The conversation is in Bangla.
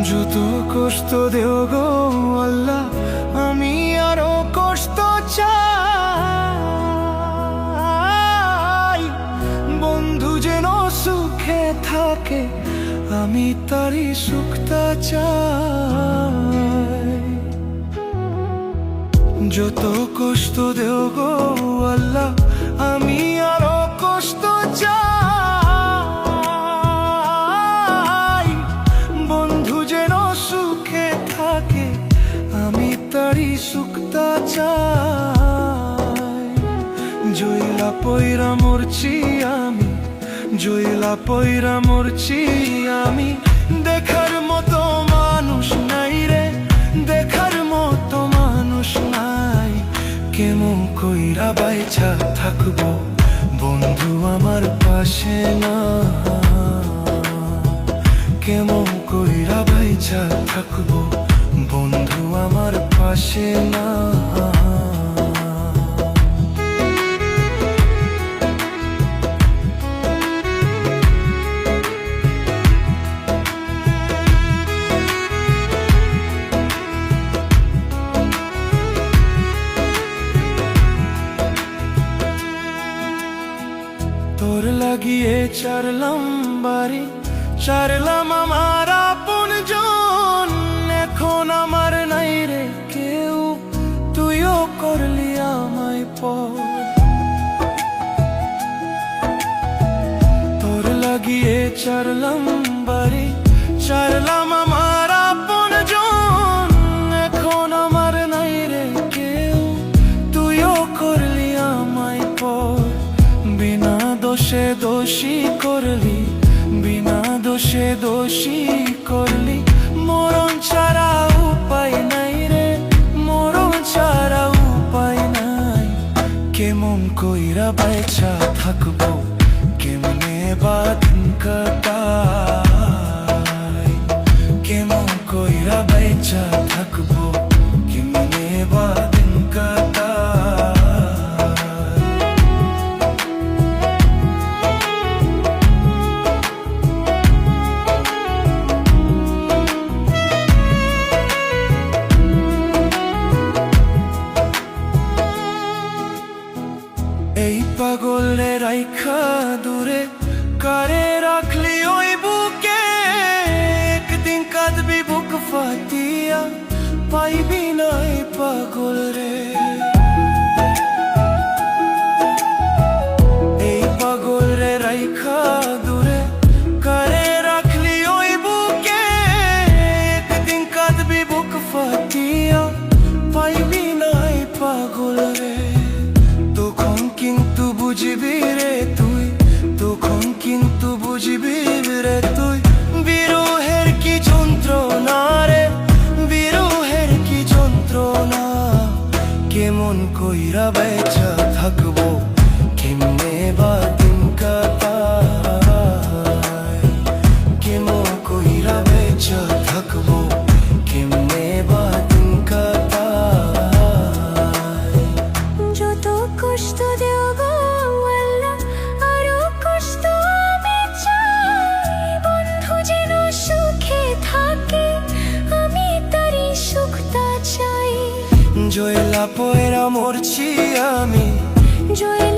কষ্ট দেও গো আল্লাহ, আমি আরও কষ্ট চাই। বন্ধু যেন সুখে থাকে, আমি তারই সুখটা চাই। যত কষ্ট দেও গো আল্লাহ, আমি আরও সুখটা চাই। জয়লা পয়রা মরছি আমি, জয়লা পয়রা মরছি আমি। দেখার মতো মানুষ নাই রে, দেখার মতো মানুষ নাই। কেমন কইরা বাইছা থাকব, বন্ধু আমার পাশে না। কেমন কইরা বাইছা লাগিয়ে চারলাম বাড়ি, চারলাম আমার আপন জন। এখন আমার নাই রে কেউ, তুইও করলি আমায় পর তোর লাগিয়ে চারলাম বাড়ি, চারলাম দোষে দোষী করলি, বিনা দোষে দোষী করলি। মরণ ছাড়া উপায় নাই রে, মরণ ছাড়া উপায় নাই। কেমন কইরা বাইছা থাকব রাইখা দূরে করে রাখলি ওই বুকে। একদিন কাঁদবি বুক ফাটিয়া পাইবি নাই পাগল পয়রা মরছি আমি। মরছি